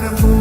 the moon.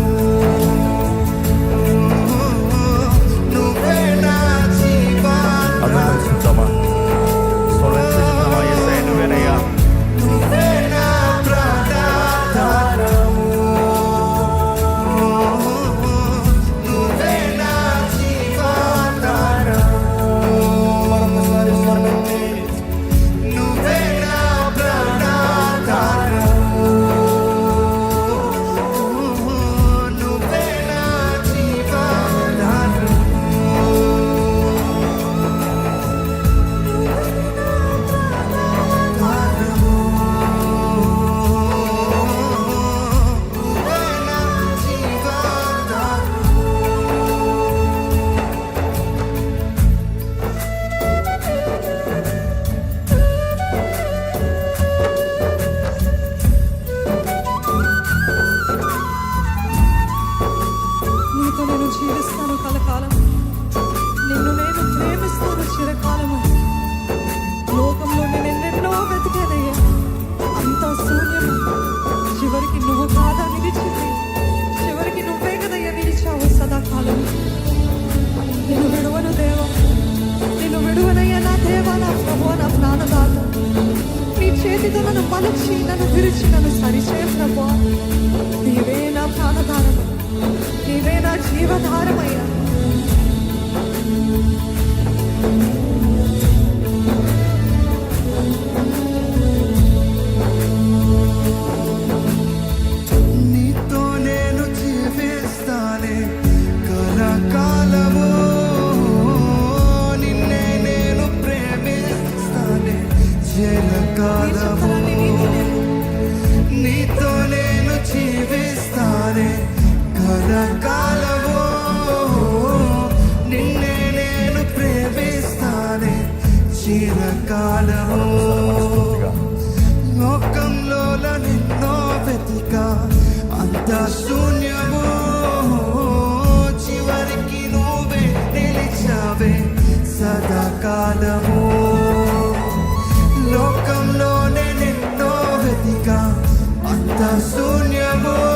చేతితో నన్ను మలచి నన్ను విరిచి నన్ను సరిచే ప్రభా. నీవే నా ప్రాణధారమ నీవే నా జీవధారమయ్యా గడిచిన కాలము లోకంలో నిన్నో వెతిక అంత శూన్యము. చివరికి నువ్వే నిలిచావే సదాకాలము. లోకంలోనే నిన్నో వెతిక అంత శూన్యము.